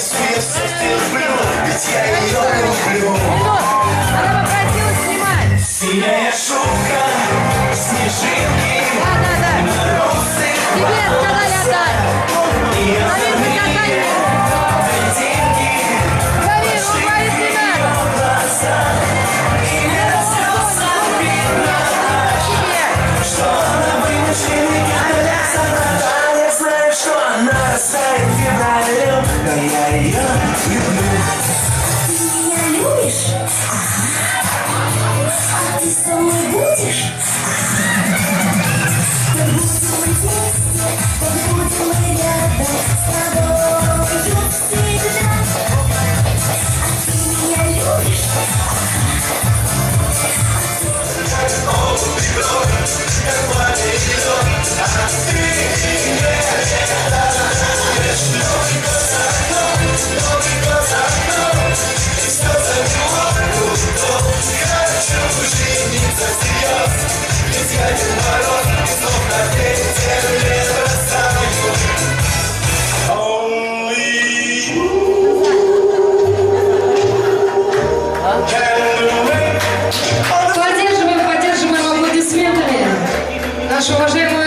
все стерплю, ведь я ее люблю. Минут. Она попросила снимать. Синяя шубка, люблю. Ты меня любишь? А ты со мной будешь? Как будем мы вместе, как будем мы рядом, Поддерживаем, поддерживаем аплодисментами. Наши уважаемые